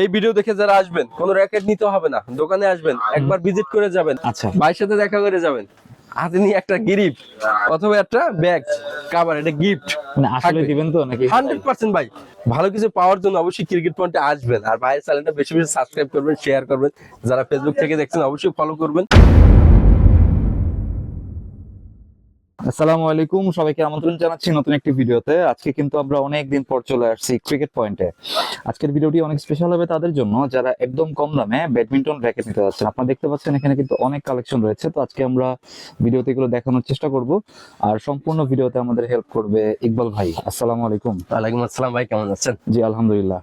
এই ভিডিও দেখে যারা আসবেন কোনো র্যাকেট নিতে হবে না। দোকানে আসবেন একবার ভিজিট করে যাবেন। আচ্ছা। ভাইয়ের সাথে দেখা করে যাবেন। হাতে নিয়ে একটা গিরিপ অথবা একটা ব্যাগ কাবার এটা গিফট মানে আসলে দিবেন তো নাকি? হান্ড্রেড পার্সেন্ট ভাই। ভালো কিছু পাওয়ার জন্য অবশ্যই ক্রিকেট পয়েন্টে আসবেন। আর ভাইয়ের চ্যানেলটা বেশি বেশি সাবস্ক্রাইব করবেন শেয়ার করবেন। যারা ফেসবুক থেকে দেখছেন অবশ্যই ফলো করবেন। আসসালামু আলাইকুম। সবাইকে আমন্ত্রণ জানাচ্ছি নতুন একটি ভিডিওতে। আজকে কিন্তু আমরা অনেক দিন পর চলে আসছি ক্রিকেট পয়েন্টে আজকের ভিডিওটি অনেক স্পেশাল হবে তাদের জন্য। যারা একদম কম দামে ব্যাডমিন্টন র্যাকেট নিতে যাচ্ছেন আপনারা দেখতে পাচ্ছেন এখানে কিন্তু অনেক কালেকশন রয়েছে। তো আজকে আমরা ভিডিওতে এগুলো দেখানোর চেষ্টা করব। আর সম্পূর্ণ ভিডিওতে আমাদের হেল্প করবে ইকবাল ভাই। আসসালামু আলাইকুম। ওয়ালাইকুম আসসালাম ভাই কেমন আছেন? জি আলহামদুলিল্লাহ।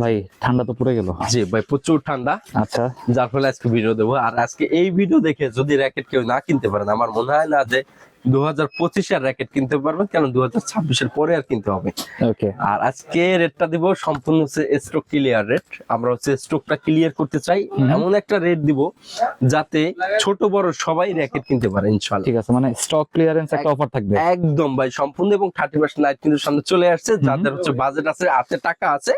ভাই ঠান্ডা তো পড়ে গেল। জি ভাই প্রচুর ঠান্ডা। আচ্ছা। যার ফলে আজকে ভিডিও দেবো। আর আজকে এই ভিডিও দেখে যদি র্যাকেট কেউ না কিনতে পারেন আমার মনে হয় না যে দু হাজার পঁচিশের র্যাকেট কিনতে পারবেন কেন দু হাজার ছাব্বিশের পরে আর কিনতে হবে। আর আজকে রেটটা দিব সম্পূর্ণ হচ্ছে স্টক ক্লিয়ার রেট আমরা হচ্ছে স্টকটা ক্লিয়ার করতে চাই এমন একটা রেট দিব যাতে ছোট বড় সবাই র্যাকেট কিনতে পারে ঠিক আছে মানে স্টক ক্লিয়ারেন্স একটা অফার থাকবে। একদম ভাই সম্পূর্ণ এবং থার্টি পার্সেন্ট লাইট কিন্তু সামনে চলে আসছে যাদের হচ্ছে বাজেট আছে হাতে টাকা আছে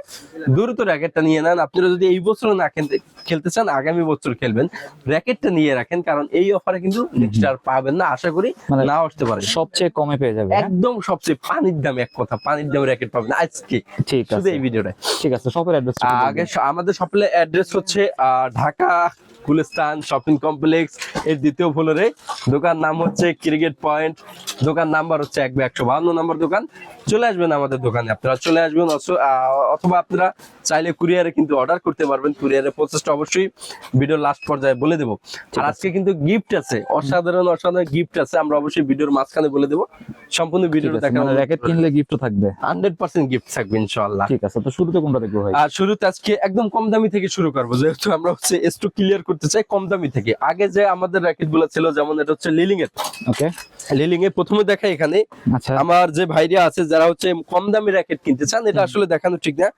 দ্রুত র্যাকেটটা নিয়ে নেন। আপনারা যদি এই বছর না খেলতে খেলতে চান আগামী বছর খেলবেন। র্যাকেটটা নিয়ে রাখেন কারণ এই অফারে কিন্তু নেক্সট আর পাবেন না আশা করি। মানে না আসতে পারে। সবচেয়ে কমে পেয়ে যাবে হ্যাঁ? একদম সবচেয়ে পানির দাম এক কথা পানির দামে র্যাকেট পাবেন আজকে ঠিক শুধু এই ভিডিওটা ঠিক আছে শপের অ্যাড্রেস আগে আমাদের সপ্লে অ্যাড্রেস হচ্ছে ঢাকা গুলিস্তান শপিং কমপ্লেক্স এর দ্বিতীয় ফ্লোরে দোকান নাম হচ্ছে ক্রিকেট পয়েন্ট দোকান নাম্বার হচ্ছে এক একশো বাহান্ন নম্বর দোকান। চলে আসবেন আমাদের দোকানে। আপনারা চলে আসবেন অথবা আপনারা চাইলে কুরিয়ারে কিন্তু অর্ডার করতে পারবেন। কুরিয়ারের প্রসেসটা অবশ্যই ভিডিও লাস্ট পর্যায়ে বলে দেবো। আর আজকে কিন্তু গিফট আছে অসাধারণ অসাধারণ গিফট আছে। আমরা অবশ্যই ভিডিওর মাঝখানে বলে দেবো। সম্পূর্ণ ভিডিও দেখা র্যাকেট কিনলে গিফট থাকবে। হান্ড্রেড পার্সেন্ট গিফট থাকবে ইনশাল্লাহ ঠিক আছে তো শুরুতে কোনটা দেখব ভাই? আর শুরুতে আজকে একদম কম দামি থেকে শুরু করব যেহেতু আমরা হচ্ছে স্টক ক্লিয়ার করতে চাই কম দামি থেকে। আগে যে আমাদের র্যাকেটগুলো ছিল যেমন এটা হচ্ছে লিলিং এর। ওকে। লিলিং এর প্রথমে দেখাই এখানে। আচ্ছা। আমার যে ভাইরা আছে যারা হচ্ছে কম দামি র্যাকেট কিনতে চান এটা আসলে দেখানো ঠিক না।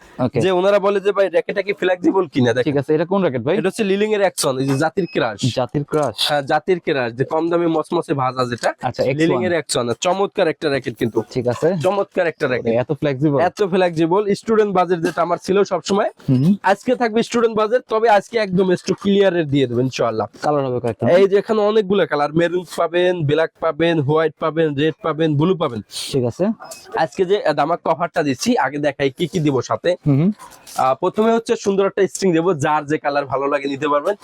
যে ওনারা বলে যে ভাই র্যাকেটটা কি ফ্লেক্সিবল কিনা? ঠিক আছে এটা কোন র্যাকেট ভাই? এটা হচ্ছে লিলিং এর অ্যাকশন এই যে জাতির ক্রাশ জাতির ক্রাশ হ্যাঁ জাতির ক্রাশ যে কম দামি মসমসে ভাজা যেটা আচ্ছা লিলিং X1 এর অ্যাকশন চমৎকার একটা র্যাকেট কিন্তু। ঠিক আছে। চমৎকার একটা র্যাকেট এত ফ্লেক্সিবল এত ফ্লেক্সিবল স্টুডেন্ট বাজেট যেটা আমার ছিল সবসময়। আজকে থাকবে স্টুডেন্ট বাজেট তবে আজকে একদম একটু ক্লিয়ার এর দিয়ে দেবেন ইনশাআল্লাহ। কালার হবে কয়েকটা। এই যে এখানে অনেকগুলো কালার মেরুন পাবেন ব্ল্যাক পাবেন হোয়াইট পাবেন রেড পাবেন ব্লু পাবেন। ঠিক আছে। আজকে যে দামাক কভারটা দিচ্ছি আগে দেখাই কি কি দিব সাথে। প্রথমে হচ্ছে সুন্দর একটা স্ট্রিং দেবো যার যে কালার ভালো লাগে নিতে পারবেন।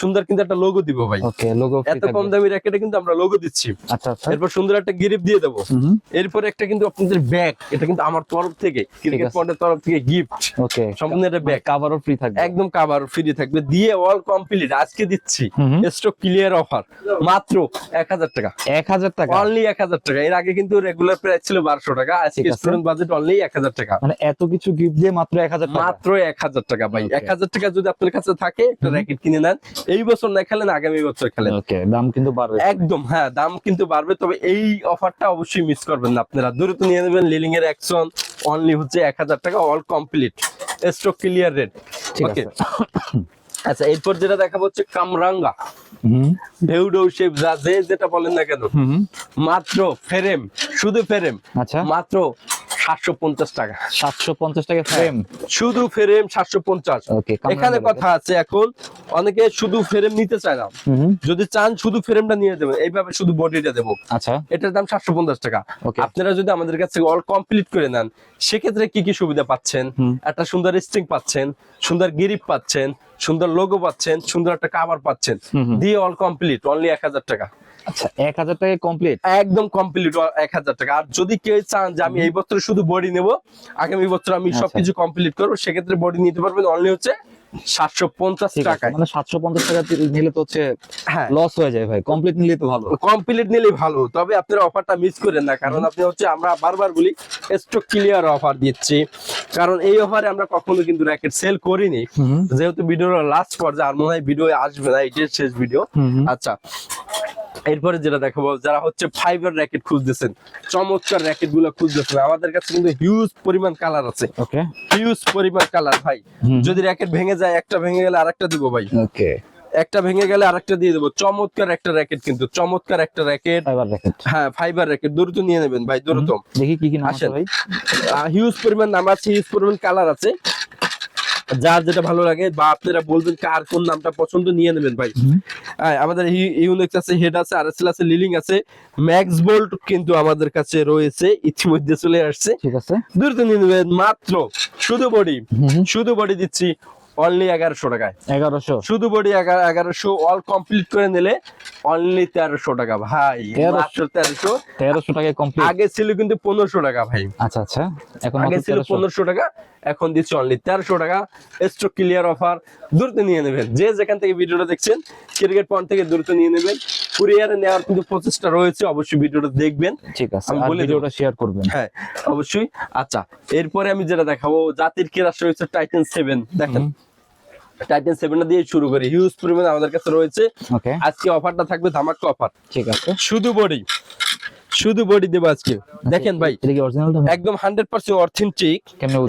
সুন্দর কিন্তু একটা লোগো দিব ভাই। ওকে লোগো এত কম দামি র্যাকেটে কিন্তু আমরা লোগো দিচ্ছি। আচ্ছা আচ্ছা। এরপর সুন্দর একটা গিরিপ দিয়ে দেবো। এরপর একটা কিন্তু আপনাদের ব্যাগ এটা কিন্তু আমার তরফ থেকে ক্রিকেট। পয়েন্টের তরফ থেকে গিফট ওকে সম্পূর্ণ একটা ব্যাগ কাভারও ফ্রি থাকবে। একদম কাভার ফ্রি থাকবে। দিয়ে অল কমপ্লিট আজকে দিচ্ছি। স্টক ক্লিয়ার অফার মাত্র এক হাজার টাকা। এক হাজার টাকা? অনলি এক হাজার টাকা। এর আগে কিন্তু রেগুলার প্রাইস ছিল বারোশো টাকা। আজকে স্টুডেন্ট বাজেট অনলি এক হাজার টাকা। মানে এত কিছু গিফট দিয়ে মাত্র এক হাজার টাকা? মাত্র এক হাজার টাকা ভাই। এক হাজার টাকা যদি আপনার কাছে থাকে একটা র্যাকেট কিনে নেন। এই বছর না খেলেন আগামী বছর খেলেন। দাম কিন্তু বাড়বে। একদম হ্যাঁ দাম কিন্তু বাড়বে। তবে এই অফারটা অবশ্যই মিস করবেন না আপনারা। দ্রুত নিয়ে নেবেন লিলিং এর অ্যাকশন অনলি হচ্ছে এক হাজার টাকা all complete stock clear rate ঠিক ওকে আছে। আচ্ছা এরপর যেটা দেখাবো হচ্ছে কামরাঙ্গা। হুম। ঢেউডৌ শেপ যা যে যেটা বলেন না কেন। মাত্র ফেরেম শুধু ফেরেম আচ্ছা। মাত্র সাতশো পঞ্চাশ টাকা। সাতশো পঞ্চাশ টাকা ফ্রেম শুধু ফ্রেম সাতশো পঞ্চাশ। এখানে কথা আছে এখন অনেকে শুধু ফ্রেম নিতে চায় না। যদি চান শুধু ফ্রেমটা নিয়ে দেবেন এইভাবে শুধু বডিটা দেবো। আচ্ছা। এটার দাম সাতশো পঞ্চাশ টাকা। আপনারা যদি আমাদের কাছে অল কমপ্লিট করে নেন সেক্ষেত্রে কি কি সুবিধা পাচ্ছেন? একটা সুন্দর স্ট্রিং পাচ্ছেন সুন্দর গিরিপ পাচ্ছেন সুন্দর লোগো পাচ্ছেন সুন্দর একটা কাভার পাচ্ছেন। দিয়ে অল কমপ্লিট অনলি এক হাজার টাকা। আচ্ছা এক হাজার টাকা কমপ্লিট একদম কমপ্লিট এক হাজার টাকা। আর যদি কেউ চান যে আমি এই বছর শুধু বডি নেব আগামী বছর আমি আচ্ছা। সবকিছু কমপ্লিট করব সেক্ষেত্রে বডি নিতে পারবেন অনলি হচ্ছে পঞ্চাশ ঠিক মানে সাতশো পঞ্চাশ টাকা নিলে তো হচ্ছে হ্যাঁ। লস হয়ে যায় ভাই কমপ্লিট নিলে তো ভালো। কমপ্লিট নিলেই ভালো তবে আপনার অফারটা মিস করেন না কারণ আপনি হচ্ছে আমরা বারবার বলি স্টক ক্লিয়ার অফার দিচ্ছি। কারণ এই অফারে আমরা কখনো কিন্তু র্যাকেট সেল করিনি। যেহেতু ভিডিওর লাস্ট পর্যায়ে আর মনে হয় ভিডিও আসবে না এটাই শেষ ভিডিও আচ্ছা। এরপরে যেটা দেখাবো যারা হচ্ছে ফাইবার র্যাকেট খুঁজতেছেন চমৎকার র্যাকেটগুলো খুঁজতেছেন আমাদের কাছে কিন্তু হিউজ পরিমাণ কালার আছে। ওকে হিউজ পরিমাণ কালার ভাই। যদি র্যাকেট ভেঙে যায় একটা ভেঙে গেলে আরেকটা দিব ভাই। ওকে একটা ভেঙে গেলে আরেকটা দিয়ে দেবো। চমৎকার একটা র্যাকেট কিন্তু চমৎকার একটা র্যাকেট ফাইবার র্যাকেট হ্যাঁ ফাইবার র্যাকেট দ্রুত নিয়ে নেবেন ভাই দ্রুত। দেখি কি কি নাম আছে ভাই। হিউজ পরিমাণ নাম আছে হিউজ পরিমাণ কালার আছে। যার যেটা ভালো লাগে বা আপনারা বলবেন কার কোন নামটা পছন্দ নিয়ে নেবেন ভাই। আমাদের ইউনিক্স আছে হেড আছে আরএসএল আছে লিলিং আছে। ম্যাক্স বোল্ট কিন্তু আমাদের কাছে রয়েছে ইতিমধ্যে চলে আসছে। ঠিক আছে। দ্রুত নিয়ে নেবেন মাত্র শুধু বডি। শুধু বডি দিচ্ছি অনলি এগারোশো টাকায়। এগারোশো। শুধু বডি এগারোশো অল কমপ্লিট করে নিলে অনলি তেরোশো টাকা ভাই। 1300 মাত্র তেরোশো। তেরোশো টাকায় কমপ্লিট আগে ছিল কিন্তু পনেরোশো টাকা ভাই। আচ্ছা আচ্ছা। এখন আগে ছিল 1300 পনেরোশো টাকা এখন দিচ্ছি অনলি তেরোশো টাকা। স্ট্রোক ক্লিয়ার অফার দ্রুত নিয়ে নেবেন। যে যেখান থেকে ভিডিওটা দেখছেন ক্রিকেট পয়েন্ট থেকে দ্রুত নিয়ে নেবেন। কুরিয়ারে নেওয়ার কিন্তু প্রচেষ্টা রয়েছে অবশ্যই ভিডিওটা দেখবেন। ঠিক আছে আমি বলে। ভিডিওটা শেয়ার করবেন। হ্যাঁ অবশ্যই। আচ্ছা এরপরে আমি যেটা দেখাবো জাতির কেরাস রয়েছে টাইটেন সেভেন দেখেন টাইটান সেভেনটা দিয়ে শুরু করি। হিউজ পরিমাণে আমাদের কাছে রয়েছে। আজকে অফারটা থাকবে ধামাকা অফার ঠিক আছে। শুধু বডি। শুধু বডি দেব আজকে। দেখেন ভাই একদম হান্ড্রেড পার্সেন্ট অথেন্টিক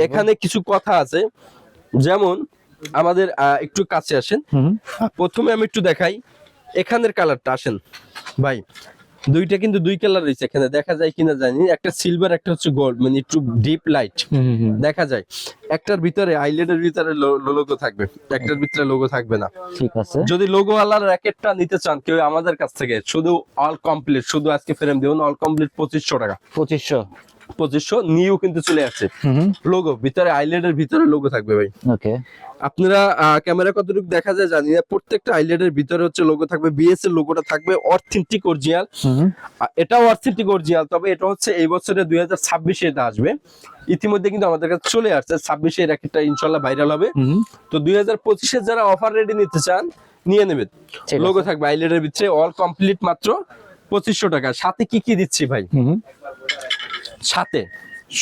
এখানে কিছু কথা আছে। যেমন আমাদের একটু কাছে আসেন। প্রথমে আমি একটু দেখাই। এখানের কালারটা আসেন। ভাই দুইটা কিন্তু দুই কালার রয়েছে এখানে। দেখা যায় কিনা জানি একটা সিলভার একটা হচ্ছে গোল্ড মানে একটু ডিপ লাইট। দেখা যায়। একটার ভিতরে আইল্যান্ডের ভিতরে লোগো থাকবে। একটার ভিতরে লোগো থাকবে না। ঠিক আছে। যদি লোগো আলার র্যাকেটটা নিতে চান কেউ আমাদের কাছ থেকে শুধু অল কমপ্লিট শুধু আজকে ফ্রেম দিবেন অল কমপ্লিট পঁচিশশো টাকা। পঁচিশশো। পঁচিশশো নিউ কিন্তু চলে আসছে। লোগো ভিতরে আইল্যান্ডের ভিতরে লোগো থাকবে ভাই। ওকে আপনারা ক্যামেরা কতটুকু দেখা যায় জানি না প্রত্যেকটা আইল্যান্ডের ভিতরে হচ্ছে লোগো থাকবে বিএস এর লোগোটা থাকবে অথেন্টিক অরিজিনাল। এটাও অথেন্টিক অরিজিনাল তবে এটা হচ্ছে এই বছরে দুই হাজার ছাব্বিশে এটা আসবে। ইতিমধ্যে কিন্তু আমাদের কাছে চলে আসছে ছাব্বিশে এর একটা ইনশাল্লাহ ভাইরাল হবে। তো দুই হাজার পঁচিশে যারা অফার রেডি নিতে চান নিয়ে নেবেন। লোগো থাকবে আইল্যান্ডের ভিতরে অল কমপ্লিট মাত্র পঁচিশশো টাকা। সাথে কি কি দিচ্ছি ভাই। সাথে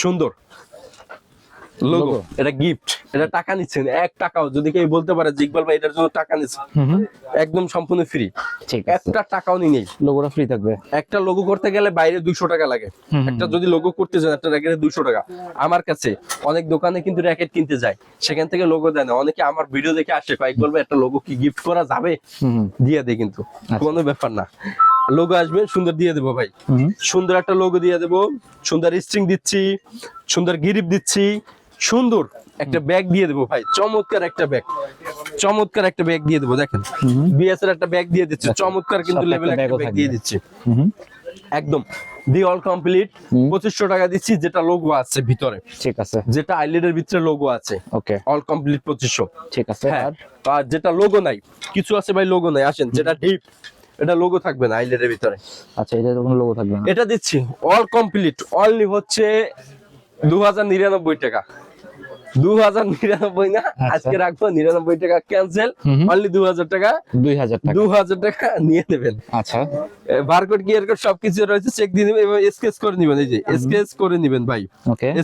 সুন্দর। লোগো এটা গিফট এটা টাকা নিচ্ছেন এক টাকাও যদি কেউ বলতে পারে যে ইকবাল ভাই এটার জন্য টাকা নিচ্ছে। একদম সম্পূর্ণ ফ্রি একটা টাকাও নি নেই। লোগোটা ফ্রি থাকবে। একটা লোগো করতে গেলে বাইরে দুইশো টাকা লাগে। একটা যদি লোগো করতে চান একটা র্যাকেটে দুইশো টাকা। আমার কাছে অনেক দোকানে কিন্তু র্যাকেট কিনতে যায়। সেখান থেকে লোগো দেয় না। অনেকে আমার ভিডিও দেখে আসে কয়েক বলবে একটা লোগো কি গিফট করা যাবে। দিয়ে দেয় কিন্তু। কোনো ব্যাপার না। লোগো আসবে সুন্দর দিয়ে দেবো ভাই। সুন্দর একটা লোগো দিয়ে দেবো সুন্দর স্ট্রিং দিচ্ছি সুন্দর গিরিপ দিচ্ছি সুন্দর একটা ব্যাগ দিয়ে দেবো ভাই চমৎকার একটা ব্যাগ চমৎকার একটা ব্যাগ দিয়ে দেবো দেখেন। বিএস এর একটা ব্যাগ দিয়ে দিচ্ছি চমৎকার কিন্তু লেভেল একটা ব্যাগ দিয়ে। দিচ্ছি। একদম দি অল কমপ্লিট পঁচিশশো টাকা দিচ্ছি যেটা লোগো আছে ভিতরে। ঠিক আছে। যেটা আইলেটের ভিতরে লোগো আছে। ওকে। অল কমপ্লিট পঁচিশশো। ঠিক আছে হ্যাঁ আর? যেটা লোগো নাই কিছু আছে ভাই লোগো নাই আসেন যেটা ডিপ এটা লোগো থাকবে না আইলেটের ভিতরে। আচ্ছা এটা কোনো লোগো থাকবে না। এটা দিচ্ছি অল কমপ্লিট অনলি হচ্ছে দু হাজার নিরানব্বই টাকা। দু হাজার নিরানব্বই না? আচ্ছা। আজকে রাখব নিরানব্বই টাকা ক্যান্সেল। অনলি দু হাজার টাকা দুই হাজার টাকা। দু হাজার টাকা নিয়ে নেবেন। আচ্ছা। বারকোড কিয়ার কোড সবকিছু রয়েছে চেক দিয়ে নেবেন এবং স্কেচ করে নেবেন এই যে স্কেচ করে নেবেন ভাই।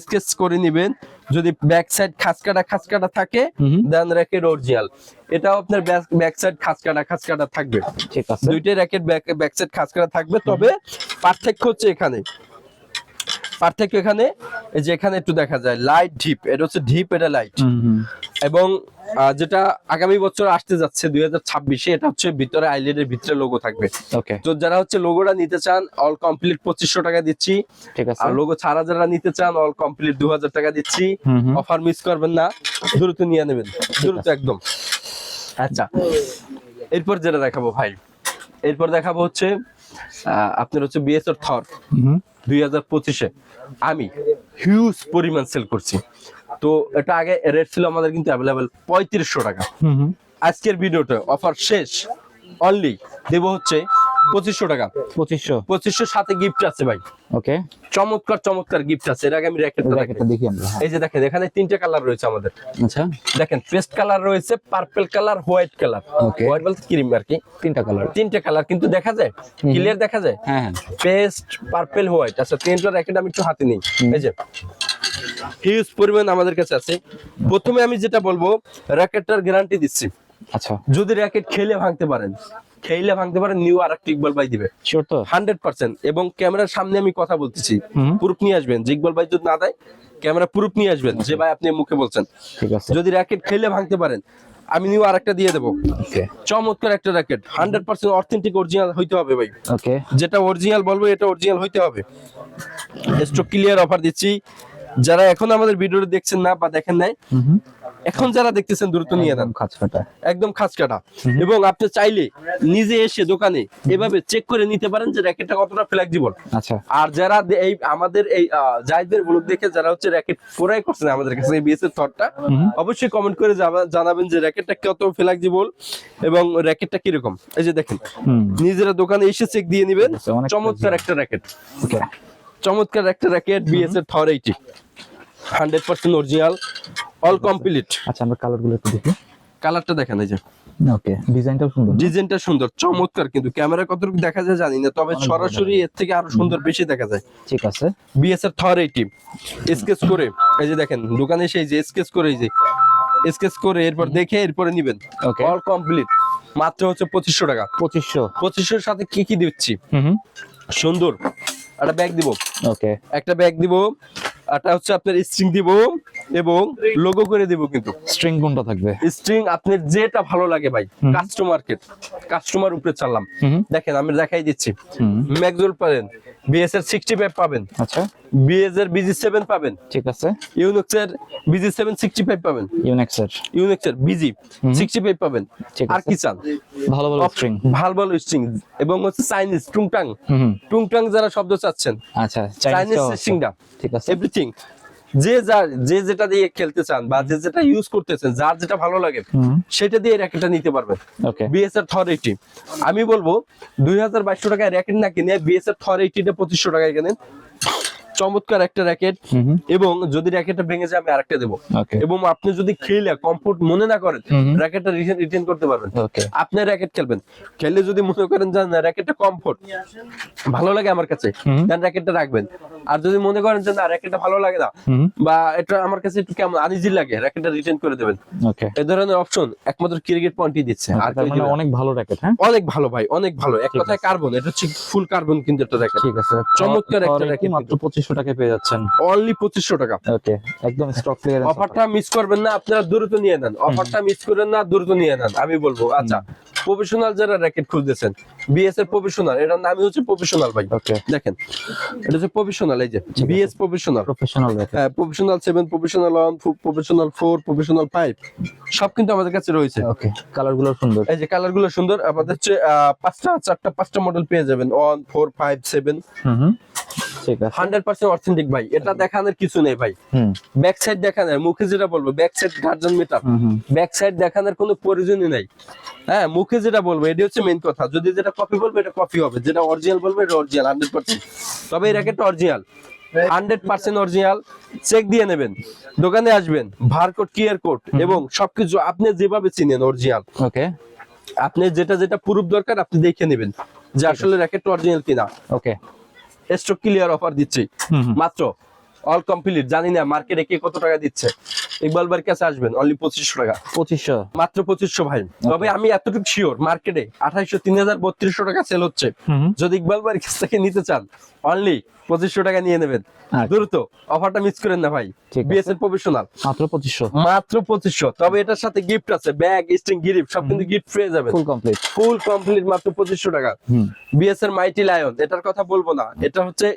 স্কেচ করে নেবেন যদি ব্যাক সাইড খাসকাটা খাসকাটা থাকে। দেন র্যাকেট অরিজিনাল এটাও আপনার ব্যাক সাইড খাসকাটা খাসকাটা থাকবে। ঠিক আছে। দুইটাই র্যাকেট ব্যাক ব্যাক সাইড খাসকাটা থাকবে তবে পার্থক্য হচ্ছে এখানে। পার্থক্য এখানে এই যে এখানে একটু দেখা যায় লাইট ডিপ এটা হচ্ছে ডিপ এটা লাইট। এবং যেটা আগামী বছর আসতে যাচ্ছে দুই হাজার ছাব্বিশে এটা হচ্ছে ভিতরে আইল্যান্ডের ভিতরে লোগো থাকবে। ওকে তো যারা হচ্ছে লোগোটা নিতে চান অল কমপ্লিট পঁচিশশো টাকা দিচ্ছি। ঠিক আছে। আর লোগো ছাড়া যারা নিতে চান অল কমপ্লিট দু হাজার টাকা দিচ্ছি। অফার মিস করবেন না দ্রুত নিয়ে নেবেন দ্রুত একদম। আচ্ছা। এরপর যেটা দেখাবো ভাই এরপর দেখাবো হচ্ছে আপনার হচ্ছে বিএসএর থর। দুই হাজার পঁচিশে। আমি হিউজ পরিমাণ সেল করছি। তো এটা আগে রেট ছিল আমাদের কিন্তু অ্যাভেলেবেল পঁয়ত্রিশশো টাকা। আজকের ভিডিওটা অফার শেষ। অনলি দেব হচ্ছে পঁচিশশো টাকা। পঁচিশশো। পঁচিশশো সাথে গিফট আছে ভাই। ওকে। চমৎকার চমৎকার গিফট আছে। এর আগে আমি র্যাকেটটা দেখি আমরা হ্যাঁ। এই যে দেখেন এখানে তিনটে কালার রয়েছে আমাদের। আচ্ছা। দেখেন পেস্ট কালার রয়েছে purple colour white colour. White বলতে ক্রিম আর কি। তিনটা কালার তিনটে কালার কিন্তু দেখা যায়? ক্লিয়ার দেখা যায়? হ্যাঁ পেস্ট পার্পল হোয়াইট আচ্ছা তিনটা র্যাকেট আমি একটু হাতে নিই। এই যে হিউজ পরিমাণ আমাদের কাছে আছে। প্রথমে আমি যেটা বলব র্যাকেটটার গ্যারান্টি দিচ্ছি। আচ্ছা। যদি র্যাকেট খেলে ভাঙতে পারেন খেলে ভাঙতে পারেন নিউ আর একটা ইকবাল ভাই দিবে। Hundred percent. এবং ক্যামেরার সামনে আমি কথা বলতেছি। প্রুফ নিয়ে আসবেন যে ইকবাল ভাই যদি না দেয় ক্যামেরা প্রুফ নিয়ে আসবেন যে ভাই আপনি মুখে বলছেন। ঠিক আছে। যদি র্যাকেট খেলে ভাঙতে পারেন আমি নিউ আর একটা দিয়ে দেবো। চমৎকার একটা racket hundred percent authentic original হইতে হবে ভাই। যেটা অরিজিনাল বলব এটা অরিজিনাল হইতে হবে। স্টক ক্লিয়ার অফার দিচ্ছি। যারা এখন আমাদের ভিডিওটা দেখছেন না বা দেখেন নাই। এখন যারা দেখতেছেন দ্রুত নিয়ে নেন। একদম খাঁচ কাটা এবং আপনি চাইলে নিজে এসে দোকানে এভাবে চেক করে নিতে পারেন যে র্যাকেটটা কতটা ফ্লেক্সিবল আচ্ছা। আর যারা এই আমাদের এই জাহিদের ব্লগ দেখে যারা হচ্ছে র্যাকেট ক্রয় করছেন আমাদের কাছে বিএস এর থটটা। অবশ্যই কমেন্ট করে জানাবেন যে র্যাকেটটা কত ফ্লেক্সিবল এবং র্যাকেটটা কীরকম। এই যে দেখেন নিজেরা দোকানে এসে চেক দিয়ে নিবেন। চমৎকার একটা র্যাকেট চমৎকার একটা র্যাকেট বিএস এর থর eighty hundred percent original all complete আচ্ছা আমরা কালারগুলো একটু দেখি। কালারটা দেখেন এই যে। ওকে ডিজাইনটাও সুন্দর ডিজাইনটা সুন্দর চমৎকার কিন্তু। ক্যামেরা কতটুকু দেখা যায় জানি না তবে সরাসরি এর থেকে আরও সুন্দর বেশি দেখা যায়। ঠিক আছে। বিএসআর থর এইটি স্কেচ করে এই যে দেখেন দোকানে সেই যে স্কেচ করে এই যে। স্কেচ করে এরপর দেখে এরপরে নিবেন। ওকে অল কমপ্লিট মাত্র হচ্ছে পঁচিশশো টাকা। পঁচিশশো। পঁচিশশোর সাথে কি কি দিচ্ছি? হুম সুন্দর। একটা ব্যাগ দিব। ওকে একটা ব্যাগ দিব। একটা হচ্ছে আপনার স্ট্রিং দিব এবং লোগো করে দিব কিন্তু। স্ট্রিং কোনটা থাকবে? স্ট্রিং আপনার যেটা ভালো লাগে ভাই কাস্টমারকে কাস্টমার উপরে চাললাম দেখেন আমি দেখাই দিচ্ছি। ম্যাকজুল পাবেন বিএস এর সিক্সটি ফাইভ পাবেন। আচ্ছা। বিএস এর বিজি সেভেন পাবেন। ঠিক আছে। ইউনিক্স এর বিজি পাবেন। ইউনেক্সের ইউনিক্স এর বিজি হুম। সিক্সটি ফাইভ পাবেন। আর কি চান? ভালো ভালো স্ট্রিং ভালো ভালো স্ট্রিং এবং হচ্ছে চাইনিজ টুংটাং। টুংটাং যারা শব্দ চাচ্ছেন আচ্ছা চাইনিজ চাইনিজ স্ট্রিংটা ঠিক আছে। এভরিথিং যে যার যে যেটা দিয়ে খেলতে চান বা যে যেটা ইউজ করতে চান যার যেটা ভালো লাগে সেটা দিয়ে র্যাকেটটা নিতে পারবেন। ওকে বিএসআর থর এইটি আমি বলব দুই হাজার বাইশশো টাকায় র্যাকেট না কিনে বিএসআর থর এইটিটা পঁচিশশো টাকায় কেনেন। চমৎকার একটা র্যাকেট এবং যদি র্যাকেটটা ভেঙে যায় আমি আরেকটা দেবো। এবং আপনি যদি খেলে কমফোর্ট মনে না করেন। র্যাকেটটা রিটার্ন করতে পারবেন। আপনি র্যাকেট খেলবেন। খেললে যদি মনে করেন যে না র্যাকেটটা কমফোর্ট ভালো লাগে আমার কাছে। দেন র্যাকেটটা রাখবেন। আর যদি মনে করেন যে না র্যাকেটটা ভালো লাগে না বা এটা আমার কাছে একটু কেমন আনিজি লাগে র্যাকেটটা রিটার্ন করে দেবেন। ওকে এই ধরনের অপশন একমাত্র ক্রিকেট পয়েন্টই দিচ্ছে। আর মানে অনেক ভালো র্যাকেট হ্যাঁ? অনেক ভালো ভাই অনেক ভালো। এক কথায় কার্বন এটা হচ্ছে ফুল কার্বন কিন্তু একটা র্যাকেট ঠিক আছে। চমৎকার একটা racket মাত্র পঁচিশশো পেয়ে যাচ্ছেন। অনলি পঁচিশশো টাকা। ওকে একদম স্টক ক্লিয়ারেন্স অফারটা মিস করবেন না আপনারা দ্রুত নিয়ে নেন। অফারটা মিস করেন না দ্রুত নিয়ে নেন আমি বলব। আচ্ছা প্রফেশনাল যারা র্যাকেট খুঁজতেছেন বিএস এর প্রফেশনাল এটার নামই হচ্ছে প্রফেশনাল ভাই। ওকে দেখেন এটা হচ্ছে প্রফেশনাল এই যে বিএস প্রফেশনাল প্রফেশনাল হ্যাঁ professional seven professional one professional four professional five সব কিন্তু আমাদের কাছে রয়েছে। ওকে কালারগুলো সুন্দর। এই যে কালারগুলো সুন্দর আমাদের হচ্ছে পাঁচটা চারটা পাঁচটা মডেল পেয়ে যাবেন। One four five seven hmm hmm. ঠিক আছে। হান্ড্রেড পার্সেন্ট অথেন্টিক ভাই এটা দেখানোর কিছু নেই ভাই। ব্যাক সাইড দেখানোর মুখে যেটা বলব ব্যাক সাইড গার্জন meter hmm hmm. Back side দেখানোর কোনো প্রয়োজনই নাই। হ্যাঁ মুখে যেটা বলব এটি হচ্ছে মেইন কথা। যদি যেটা কপি বলব এটা কপি হবে। যেটা অরিজিনাল বলব এটা অরিজিনাল হান্ড্রেড পার্সেন্ট তবে এই র্যাকেটটা original hundred percent original check দিয়ে নেবেন। দোকানে আসবেন। ভারকোড কিয়ার কোড এবং সবকিছু আপনি যেভাবে চিনেন অরিজিনাল ওকে আপনি যেটা যেটা প্রুফ দরকার আপনি দেখে নেবেন যে আসলে র্যাকেটটা অরিজিনাল কিনা। ওকে স্টক ক্লিয়ার অফার দিচ্ছি। মাত্র অল কমপ্লিট জানি না মার্কেটে কে কত টাকা দিচ্ছে। ইকবাল ভাইয়ের কাছে আসবেন অনলি পঁচিশশো টাকা। পঁচিশশো। মাত্র পঁচিশশো ভাই। তবে আমি এতটুকু শিওর মার্কেটে আঠাইশো তিন হাজার বত্রিশশো টাকা সেল হচ্ছে। যদি ইকবাল ভাইয়ের কাছ থেকে নিতে চান অনলি পঁচিশশো টাকা নিয়ে নেবেন। আচ্ছা। দ্রুত অফারটা মিস করেন না ভাই। বিএসএল প্রফেশনাল মাত্র পঁচিশশো। মাত্র পঁচিশশো। তবে এটার সাথে গিফট আছে ব্যাগ স্টিং গিফট সব কিন্তু গিফট পেয়ে যাবেন। ফুল কমপ্লিট ফুল কমপ্লিট মাত্র পঁচিশশো টাকা। হুম। বিএস এর মাইটি লায়ন এটার কথা বলব না। এটা হচ্ছে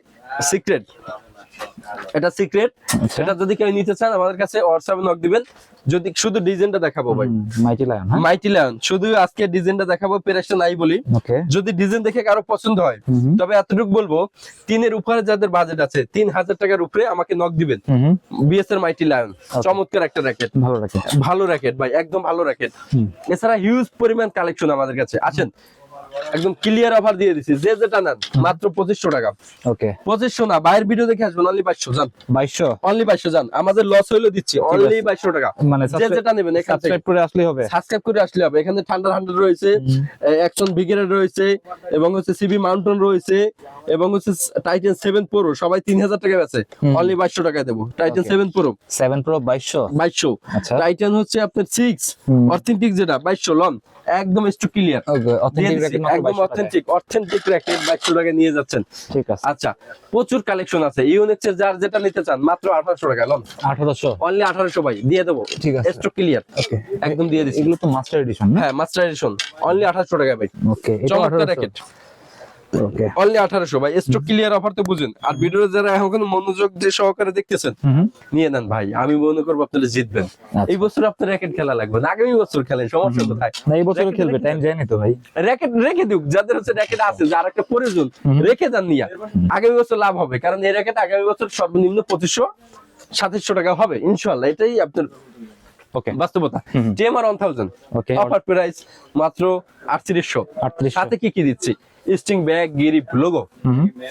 সিক্রেট এটা সিক্রেট আচ্ছা। এটা যদি কেউ নিতে চান আমাদের কাছে হোয়াটসঅ্যাপে নক দিবেন। যদি শুধু ডিজাইনটা দেখাবো ভাই। মাইটি লায়ন হ্যাঁ? মাইটি লায়ন শুধু আজকে ডিজাইনটা দেখাবো প্রাইসটা নাই বলি। যদি ডিজাইন দেখে কারও পছন্দ হয় তবে এতটুকু বলব তিনের উপরে যাদের বাজেট আছে তিন হাজার টাকার উপরে আমাকে নক দিবেন। বিএস এর মাইটি লায়ন চমৎকার একটা র্যাকেট ভালো র্যাকেট ভালো র্যাকেট ভাই একদম ভালো র্যাকেট এছাড়া হিউজ পরিমাণ কালেকশন আমাদের কাছে। আছেন একদম ক্লিয়ার অফার দিয়ে দিছি। যে যেটা নেন মাত্র পঁচিশশো টাকা। ওকে। পঁচিশশো না বাইরের ভিডিও দেখে আসবেন অনলি বাইশশো যান। বাইশশো? অনলি বাইশশো যান। আমাদের লস হইল দিচ্ছি অনলি বাইশশো টাকা। মানে যে যেটা নেবেন সাবস্ক্রাইব করে আসলেই হবে। সাবস্ক্রাইব করে আসলে হবে। এখানে ঠান্ডা হান্ড্রেড রয়েছে অ্যাকশন ব্রিগেড রয়েছে এবং হচ্ছে সিবি মাউন্টেন রয়েছে এবং হচ্ছে টাইটেন সেভেন প্রো সবাই তিন হাজার টাকা আছে অনলি বাইশশো টাকায় দেবো। Titan seven pro seven pro বাইশশো? বাইশশো। আচ্ছা। টাইটেন হচ্ছে আপনার সিক্স। অথেন্টিক যেটা বাইশশো লন। একদম একটু ক্লিয়ার একদম অথেন্টিক অথেন্টিক র্যাকেট বাইশশো টাকা নিয়ে যাচ্ছেন। ঠিক আছে। আচ্ছা প্রচুর কালেকশন আছে। ইউনিক্সের যার যেটা নিতে চান মাত্র আঠারোশো টাকা লন। আঠারোশো। অনলি আঠারোশো ভাই দিয়ে দেবো। ঠিক আছে। স্টক ক্লিয়ার ওকে একদম দিয়ে দিচ্ছি। এগুলো তো মাস্টার এডিশন হ্যাঁ মাস্টার এডিশন অনলি আঠারোশো টাকা ভাই। ওকে এটা চমৎকার র্যাকেট ওকে অনলি আঠারোশো ভাই স্টক ক্লিয়ার অফার তো বুঝেন। আর যারা এখন মনোযোগ দিয়ে সহকারে দেখতেছেন নিয়ে নেন ভাই আমি মনে করব আপনারা জিতবেন। এই বছর আপনার র্যাকেট খেলা লাগবে না আগামী বছর খেলেন সমস্যা কোথায়? না এই বছর খেলবে টাইম যায়নি তো ভাই। র্যাকেট রেখে দিক যাদের হচ্ছে র্যাকেট আছে যার একটা প্রয়োজন রেখে দেন নিয়া। আগামী বছর লাভ হবে কারণ এই র্যাকেট আগামী বছর সর্বনিম্ন পঁচিশশো সাতাশশো টাকা হবে ইনশাল্লাহ এটাই আপনার ওকে বাস্তবতা। TMR one thousand offer price মাত্র আটত্রিশশো। আটত্রিশ সাথে কি কি দিচ্ছি? স্টিং ব্যাগ গিরিপ লোগো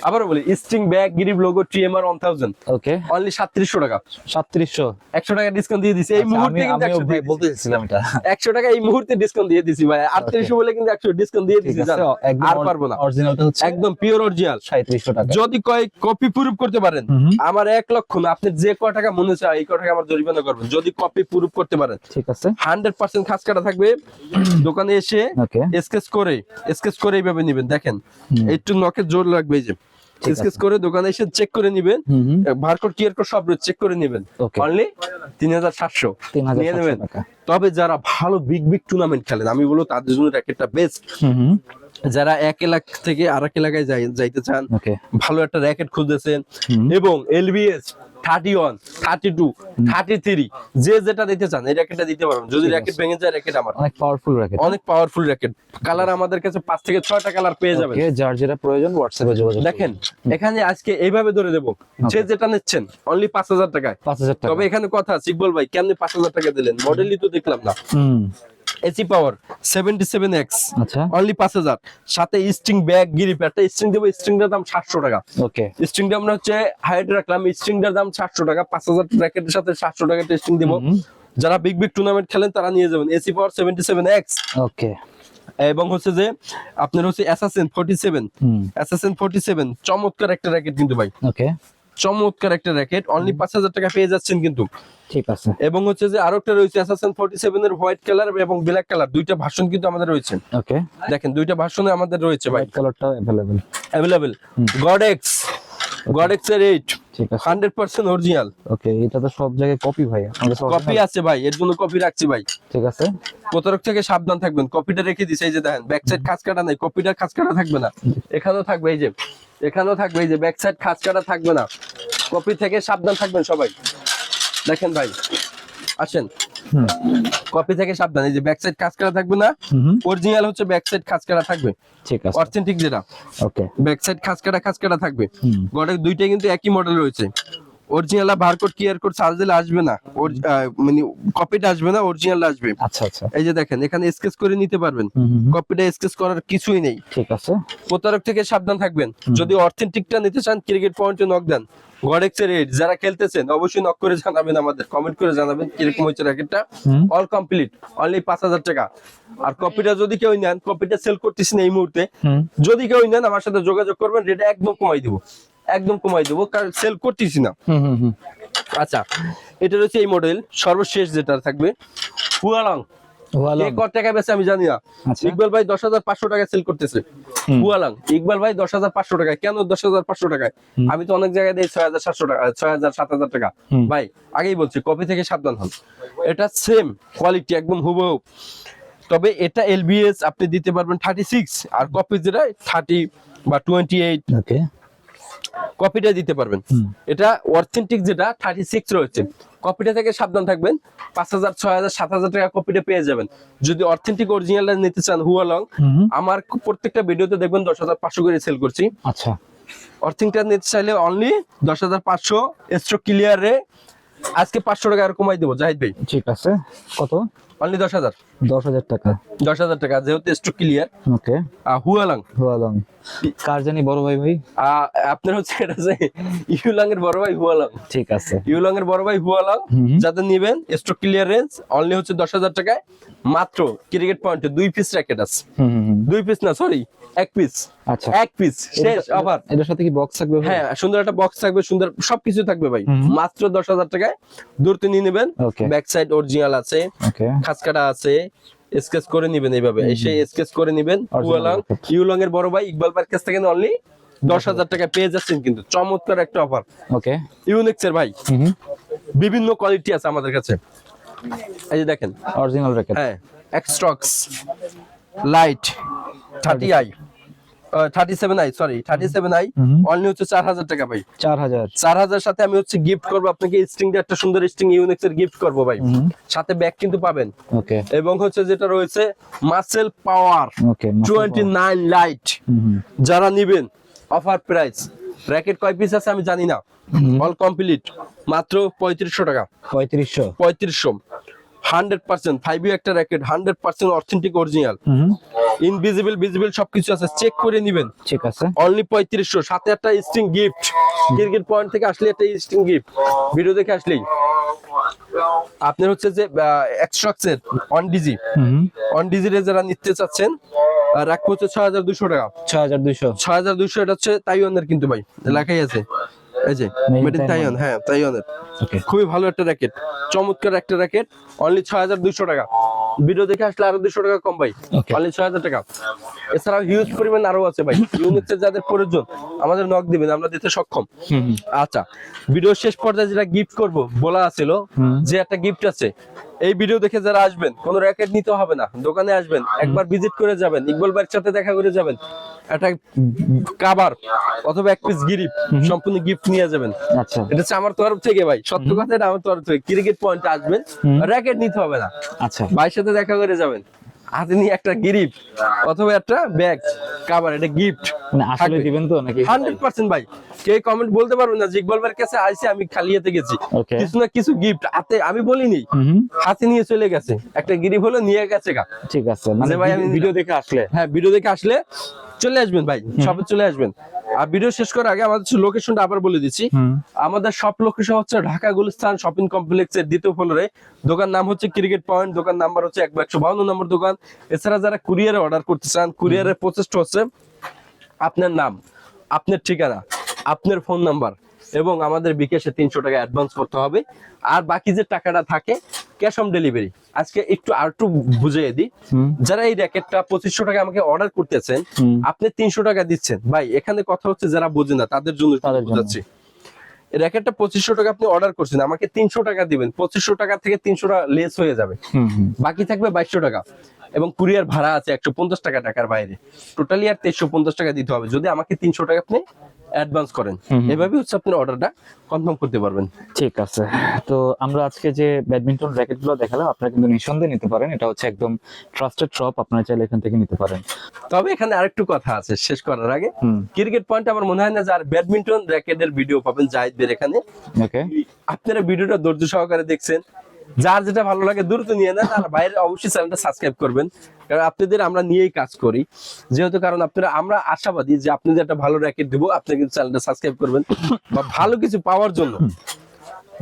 আবারও বলি string bag grip logo TMR one thousand okay. Only সাতত্রিশশো টাকা। সাতত্রিশশো। একশো টাকা ডিসকাউন্ট দিয়ে দিছি। এই মুহূর্তে কিন্তু বলতে চাইছিলাম এটা। একশো টাকা এই মুহূর্তে ডিসকাউন্ট দিয়ে দিছি ভাই। আটত্রিশশো বলে কিন্তু একশো ডিসকাউন্ট দিয়ে দিছি জান। আর পারব না। অরিজিনালটা হচ্ছে একদম পিওর অরিজিনাল সাঁত্রিশশো টাকা। যদি কয় কপি প্রুফ করতে পারেন। আমার এক লক্ষ না আপনি যে ক টাকা মনে চায় এই ক টাকা আমার জরিমানা করবেন। যদি কপি প্রুফ করতে পারেন। ঠিক আছে। হান্ড্রেড পার্সেন্ট খাস কাটা থাকবে। দোকানে এসে স্কেচ করে স্কেচ করে এইভাবে নিবেন। দেখেন হুম। একটু নখে জোর লাগবে যে। স্কেচ করে দোকানে এসে চেক করে নিবেন। হুম বারকোড কিয়ার কোড সব চেক করে নিবেন। অনলি তিন হাজার সাতশো। নিয়ে নেবেন। তবে যারা ভালো বিগ বিগ টুর্নামেন্ট খেলেন আমি বলব তাদের জন্য র্যাকেটটা বেস্ট যারা এক এলাকা থেকে আর এক এলাকায় যাইতে চান ভালো একটা র্যাকেট খুঁজতেছেন। এবং LBS thirty one thirty two thirty three যে যেটা দিতে চান এই র্যাকেটটা দিতে পারবেন। যদি র্যাকেট ভেঙে যায় র্যাকেট আমার। অনেক পাওয়ারফুল র্যাকেট অনেক পাওয়ারফুল র্যাকেট কালার আমাদের কাছে পাঁচ থেকে ছয়টা কালার পেয়ে যাবেন। যার যেটা প্রয়োজন হোয়াটসঅ্যাপে যোগাযোগ দেখেন এখানে আজকে এইভাবে ধরে দেবো। যে যেটা নিচ্ছেন অনলি পাঁচ হাজার টাকায়। পাঁচ হাজার টাকা। তবে এখানে কথা সিকবল ভাই কেমনি পাঁচ হাজার টাকা দিলেন? মডেলই তো দেখলাম না। হুম। AC power seventy seven X আচ্ছা। অনলি পাঁচ হাজার। সাথে স্ট্রিং ব্যাগ গিরিপ একটা স্ট্রিং দেবো স্ট্রিংটার দাম সাতশো টাকা। ওকে স্ট্রিংটা আমরা হচ্ছে হাইট রাখলাম স্ট্রিংটার দাম সাতশো টাকা। পাঁচ হাজার র্যাকেটের সাথে সাতশো টাকা স্ট্রিং দেবো। যারা বিগ বিগ টুর্নামেন্ট খেলেন তারা নিয়ে যাবেন। AC power seventy seven X okay এবং হচ্ছে যে আপনার হচ্ছে assassin forty seven hmm. Assassin forty seven চমৎকার একটা র্যাকেট কিন্তু ভাই। ওকে চমৎকার একটা র্যাকেট অনলি পাঁচ হাজার টাকা পেয়ে যাচ্ছেন কিন্তু। ঠিক আছে। এবং হচ্ছে যে আরও একটা রয়েছে অ্যাসাসিন ফোর্টি সেভেন এর হোয়াইট কালার এবং ব্ল্যাক কালার দুইটা ভার্সন কিন্তু আমাদের রয়েছে। ওকে দেখেন দুইটা ভার্সনে আমাদের রয়েছে ভাই। হোয়াইট অ্যাভেলেবেল গডেক্স গডেক্স এর এইট ঠিক আছে। হান্ড্রেড পার্সেন্ট অরিজিনাল ওকে এটা তো সব জায়গায় কপি ভাই। কপি আছে ভাই এর জন্য কপি রাখছি ভাই। ঠিক আছে। প্রতারক থেকে সাবধান থাকবেন। কপিটা রেখে দিছে এই যে দেখেন ব্যাক সাইড খাস কাটা নাই। কপিটা খাস কাটা থাকবে না। এখানেও থাকবে এই যে। এখানেও থাকবে এই যে ব্যাক সাইড খাস কাটা থাকবে না। কপি থেকে সাবধান থাকবেন সবাই। দেখেন ভাই আসেন। কপি থেকে সাবধান এই যে ব্যাক সাইড কাজ করা থাকবে না? অরিজিনাল হচ্ছে ব্যাক সাইড কাজ করা থাকবে। ঠিক আছে। অথেন্টিক যেটা। ওকে ব্যাক সাইড কাজ করা কাজ করা থাকবে। গড়ে গডের দুইটাই কিন্তু একই মডেল রয়েছে। Original bar barcode QR code charge দিলে আসবে না। ওর- মানে কপিটা আসবে না অরিজিনাল আসবে। আচ্ছা আচ্ছা। এই যে দেখেন এখানে স্কেচ করে নিতে পারবেন। কপিটা স্কেচ করার কিছুই নেই। ঠিক আছে। প্রতারক থেকে সাবধান থাকবেন। যদি অথেন্টিকটা নিতে চান ক্রিকেট পয়েন্টে নক দেন। গডেক্স এর রেট যারা খেলতেছেন অবশ্যই নক করে জানাবেন আমাদের। কমেন্ট করে জানাবেন কীরকম হচ্ছে র্যাকেটটা অল কমপ্লিট অনলি পাঁচ হাজার টাকা। আর কপিটা যদি কেউ নেন কপিটা সেল করতেছি না এই মুহূর্তে। যদি কেউ নেন আমার সাথে যোগাযোগ করবেন রেট একদম কমাই দিব। একদম কমাই দেবো কারণ সেল করতেছি না। হুম হুম হুম। আচ্ছা এটা হচ্ছে এই মডেল সর্বশেষ যেটা থাকবে হুয়ালং কত টাকা বেচে আমি জানি না। আচ্ছা। ইকবাল ভাই দশ হাজার পাঁচশো টাকা সেল করতেছে। ইকবাল ভাই দশ হাজার পাঁচশো টাকা কেন দশ হাজার পাঁচশো টাকায়? আমি তো অনেক জায়গায় দিই ছয় হাজার সাতশো টাকা ছয় হাজার সাত হাজার টাকা। ভাই আগেই বলছি কপি থেকে সাবধান হন। এটা সেম কোয়ালিটি একদম হুবহু। তবে এটা এলবিএস আপনি দিতে পারবেন থার্টি সিক্স আর কপি যেটা থার্টি বা টোয়েন্টি এইট কপিটা দিতে পারবেন। এটা অথেন্টিক যেটা থার্টি সিক্স রয়েছে। কপিটা থেকে সাবধান থাকবেন। পাঁচ হাজার ছয় হাজার সাত হাজার টাকা কপিটা পেয়ে যাবেন। যদি অথেন্টিক অরিজিনালটা নিতে চান হুয়ালং আমার প্রত্যেকটা ভিডিওতে দেখবেন দশ হাজার পাঁচশো করে সেল করছি। আচ্ছা। অর্থিংটা নিতে চাইলে অনলি দশ হাজার পাঁচশো স্ট্রোক ক্লিয়ারে আজকে পাঁচশো টাকা আর কমাই দেবো জাহিদ ভাই। ঠিক আছে। কত? অনলি দশ হাজার? দশ হাজার টাকা। দশ হাজার টাকা যেহেতু স্ট্রোক ক্লিয়ার ওকে। হুয়ালাং। হুয়ালাং। কার জানি বড় ভাই ভাই? আপনার হচ্ছে এটা যে ইউলাং এর বড় ভাই হুয়ালাং। ঠিক আছে। ইউলাং এর বড় ভাই হুয়ালাং। যাদের নিবেন স্ট্রোক ক্লিয়ার রেঞ্জ অনলি হচ্ছে দশ হাজার টাকায়। মাত্র ক্রিকেট পয়েন্টে দুই পিস র্যাকেট আছে। দুই পিস না সরি এক পিস আচ্ছা। এক পিস শেষ আবার এটার সাথে কি বক্স থাকবে হ্যাঁ সুন্দর একটা বক্স থাকবে সুন্দর সবকিছু থাকবে ভাই। মাত্র দশ হাজার টাকায়। দূরতে নিয়ে নেবেন। ব্যাক সাইড অরিজিনাল আছে। ওকে খাসকাটা আছে। স্কেচ করে নিবেন এইভাবে। এসে স্কেচ করে নিবেন। Racket. ইউলং এর বড় ভাই ইকবাল পার্ক কাছ থেকে অনলি দশ হাজার টাকা পেয়ে যাচ্ছেন কিন্তু। চমৎকার একটা অফার ওকে ইউনিক্স এর ভাই। বিভিন্ন কোয়ালিটি আছে আমাদের কাছে। এই যে দেখেন। অরিজিনাল র্যাকেট হ্যাঁ Astrox light thirty I thirty seven I sorry thirty seven I only হচ্ছে চার হাজার টাকা ভাই। চার হাজার। চার হাজার সাথে আমি হচ্ছে গিফট করব আপনাকে স্ট্রিং দিয়ে একটা সুন্দর স্ট্রিং ইউনিক্স এর গিফট করব ভাই। সাথে ব্যাগ কিন্তু পাবেন। ওকে। এবং হচ্ছে যেটা রয়েছে muscle power okay twenty nine light যারা নিবেন অফার প্রাইস র্যাকেট কয় পিস আছে আমি জানি না। অল কমপ্লিট মাত্র পঁয়ত্রিশশো টাকা। পঁয়ত্রিশশো। পঁয়ত্রিশশো। হান্ড্রেড পার্সেন্ট ফাইভ একটা racket hundred percent authentic original invisible visible সবকিছু আছে। চেক করে নিবেন। ঠিক আছে। অনলি পঁয়ত্রিশশো। সাথে একটা স্ট্রিং গিফট ক্রিকেট পয়েন্ট থেকে আসলে একটা স্ট্রিং গিফট ভিডিও দেখে আসলেই। আপনার হচ্ছে যে এক্সট্রাক্সের অন ডিজি অন ডিজিতে যারা নিতে চাচ্ছেন আহ, রাখব হচ্ছে ছয় হাজার দুশো টাকা। ছয় হাজার দুইশো। ছয় হাজার দুশো এটা হচ্ছে তাইওয়ানের কিন্তু ভাই। লেখাই আছে। এই যে মেড ইন তাইওয়ান হ্যাঁ তাইওয়ানের খুবই ভালো একটা র্যাকেট চমৎকার একটা র্যাকেট অনলি ছয় হাজার দুশো টাকা। ভিডিও দেখে আসলে আরও দুশো টাকা কম ভাই. অনলি ছয় হাজার টাকা। এছাড়াও হিউজ পরিমাণ আরও আছে ভাই ইউনিটের যাদের প্রয়োজন আমাদের নক দিবেন আমরা দিতে সক্ষম। আচ্ছা ভিডিও শেষ পর্যায়ে যেটা গিফট করব বলা আছিল যে একটা গিফট আছে এই ভিডিও দেখে যারা আসবেন কোনো র্যাকেট নিতে হবে না। দোকানে আসবেন একবার ভিজিট করে যাবেন ইকবাল ভাইয়ের সাথে দেখা করে যাবেন। একটা কাবার অথবা এক পিস গিরিপ সম্পূর্ণ গিফট নিয়ে যাবেন। আচ্ছা। এটা হচ্ছে আমার তরফ থেকে ভাই সত্য কথা এটা আমার তরফ থেকে। ক্রিকেট পয়েন্টে আসবেন র্যাকেট নিতে হবে না। আচ্ছা। ভাইয়ের সাথে দেখা করে যাবেন। হাতে নিয়ে একটা গিরিপ অথবা একটা ব্যাগ কাবার এটা গিফট আসলে দিবেন তো নাকি? হান্ড্রেড পার্সেন্ট ভাই। কে কমেন্ট বলতে পারবেন না ভাইয়ের কাছে আইসি আমি গেছি। কিছু না কিছু গিফট হাতে আমি বলিনি হাতে নিয়ে চলে গেছে। একটা গিরিপ হলো নিয়ে গেছে গা। ঠিক আছে মানে ভাই আমি ভিডিও দেখে আসলে। হ্যাঁ ভিডিও দেখে আসলে চলে আসবেন ভাই সবে চলে আসবেন। আর ভিডিও শেষ করার আগে আমাদের লোকেশনটা আবার বলে দিচ্ছি। আমাদের সব লোকেশন হচ্ছে ঢাকা গুলিস্তান শপিং কমপ্লেক্সের দ্বিতীয় ফ্লোরে দোকান নাম হচ্ছে ক্রিকেট পয়েন্ট দোকান নাম্বার হচ্ছে এক একশো বাউন্ন নম্বর দোকান। এছাড়া যারা কুরিয়ারে অর্ডার করতে চান কুরিয়ারের প্রচেষ্টা হচ্ছে আপনার নাম আপনার ঠিকানা আপনার ফোন নাম্বার এবং আমাদের বিকাশে তিনশো টাকা অ্যাডভান্স করতে হবে। আর বাকি যে টাকাটা থাকে ক্যাশ অন ডেলিভারি আজকে একটু আর একটু বুঝিয়ে দিই। যারা এই র্যাকেটটা পঁচিশশো টাকা আমাকে অর্ডার করতেছেন আপনি তিনশো টাকা দিচ্ছেন। ভাই এখানে কথা হচ্ছে যারা বোঝে না তাদের জন্য। বোঝাচ্ছি। র্যাকেটটা পঁচিশশো টাকা আপনি অর্ডার করছেন আমাকে তিনশো টাকা দিবেন। পঁচিশশো টাকা থেকে তিনশো টাকা লেস হয়ে যাবে। বাকি থাকবে বাইশশো টাকা। এবং কুরিয়ার ভাড়া আছে একশো পঞ্চাশ টাকা টাকার বাইরে। টোটালি আর তেইশশো পঞ্চাশ টাকা দিতে হবে। যদি আমাকে তিনশো টাকা আপনি অ্যাডভান্স করেন। এভাবে হচ্ছে আপনি অর্ডারটা কনফার্ম করতে পারবেন। ঠিক আছে। তো আমরা আজকে যে ব্যাডমিন্টন র্যাকেটগুলো দেখালাম আপনারা কিন্তু নিঃসন্দেহে নিতে পারেন। এটা হচ্ছে একদম ট্রাস্টেড শপ আপনারা চাইলে এখান থেকে নিতে পারেন। তবে এখানে আরেকটু কথা আছে শেষ করার আগে। ক্রিকেট পয়েন্ট আমার মনে হয় না যে আর ব্যাডমিন্টন র্যাকেটের ভিডিও পাবেন জাহিদের এখানে। ওকে আপনারা ভিডিওটা ধৈর্য সহকারে দেখছেন। যার যেটা ভালো লাগে দ্রুত নিয়ে নেন আর বাইরে অবশ্যই চ্যানেলটা সাবস্ক্রাইব করবেন। কারণ আপনাদের আমরা নিয়েই কাজ করি। যেহেতু কারণ আপনারা আমরা আশাবাদী যে আপনাদের একটা ভালো র্যাকেট দেবো আপনি কিন্তু চ্যানেলটা সাবস্ক্রাইব করবেন। বা ভালো কিছু পাওয়ার জন্য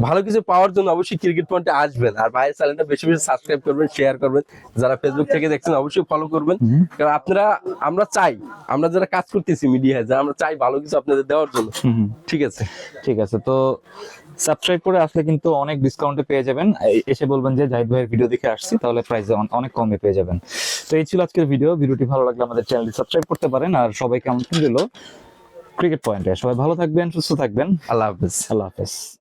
ভালো কিছু পাওয়ার জন্য অবশ্যই ক্রিকেট পয়েন্টে আসবেন। আর বাইরের চ্যানেলটা বেশি বেশি সাবস্ক্রাইব করবেন শেয়ার করবেন। যারা ফেসবুক থেকে দেখছেন অবশ্যই ফলো করবেন। কারণ আপনারা আমরা চাই আমরা যারা কাজ করতেছি মিডিয়ায় যারা আমরা চাই ভালো কিছু আপনাদের দেওয়ার জন্য। ঠিক আছে? ঠিক আছে তো সাবস্ক্রাইব করে আসলে কিন্তু অনেক ডিসকাউন্টে পেয়ে যাবেন। এসে বলবেন যে জাহিদ ভাইয়ের ভিডিও দেখে আসছি তাহলে প্রাইস অনেক কমে পেয়ে যাবেন। তো এই ছিল আজকের ভিডিও ভিডিওটি ভালো লাগলে আমাদের চ্যানেলটি সাবস্ক্রাইব করতে পারেন। আর সবাইকে আমন্ত্রণ দিল ক্রিকেট পয়েন্টে সবাই ভালো থাকবেন সুস্থ থাকবেন। আল্লাহ হাফেজ। আল্লাহ হাফেজ।